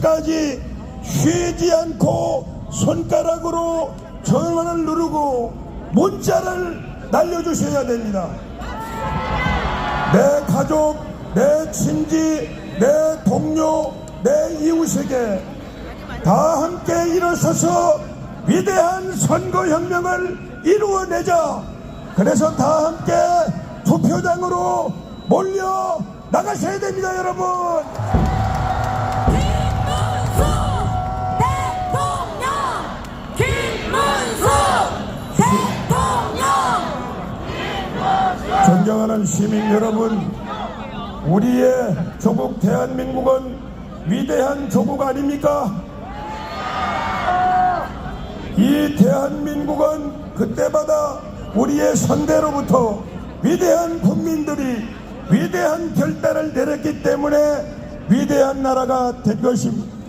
끝까지 쉬지 않고 손가락으로 전원을 누르고 문자를 날려주셔야 됩니다. 내 가족, 내 친지, 내 동료, 내 이웃에게 다 함께 일어서서 위대한 선거혁명을 이루어내자. 그래서 다 함께 투표장으로 몰려 나가셔야 됩니다, 여러분. 존경하는 시민 여러분, 우리의 조국 대한민국은 위대한 조국 아닙니까? 이 대한민국은 그때마다 우리의 선대로부터 위대한 국민들이 위대한 결단을 내렸기 때문에 위대한 나라가 된 것입니다.